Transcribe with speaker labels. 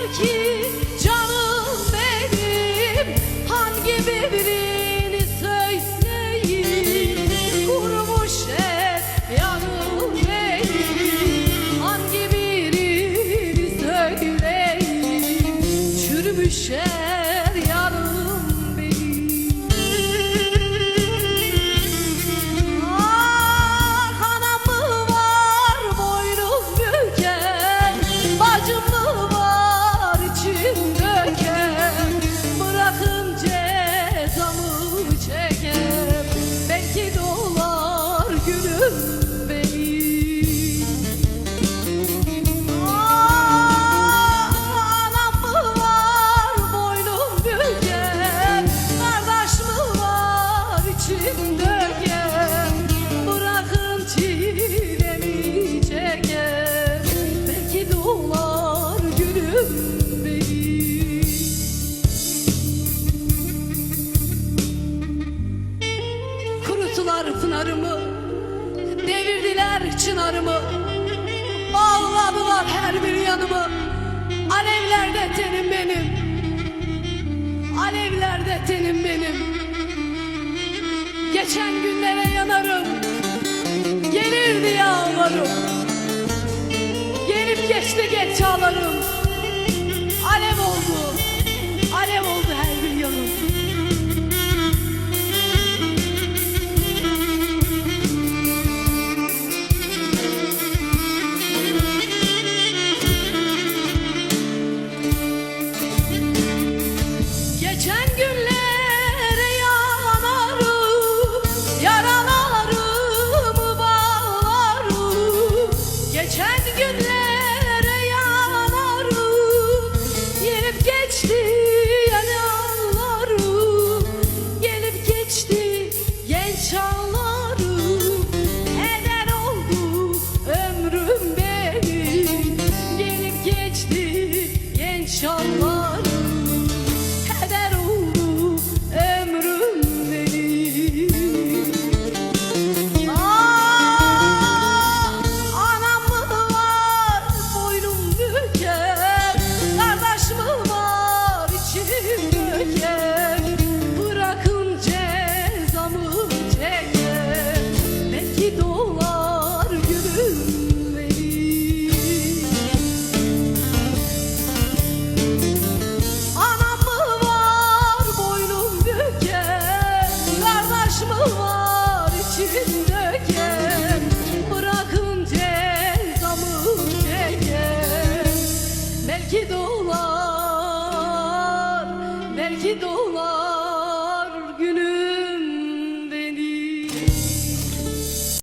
Speaker 1: der ki canım benim hangi birbirini söyleyeyim? Kurumuş hep yanım benim hangi birini söyleyeyim? Çürümüş hep Pınarımı Devirdiler çınarımı. Bağladılar her bir yanımı. Alevlerde tenim benim. Alevlerde tenim benim. Geçen günlere yanarım. Gelir diye ağlarım Gelip geçti geç çağlarım geçti. do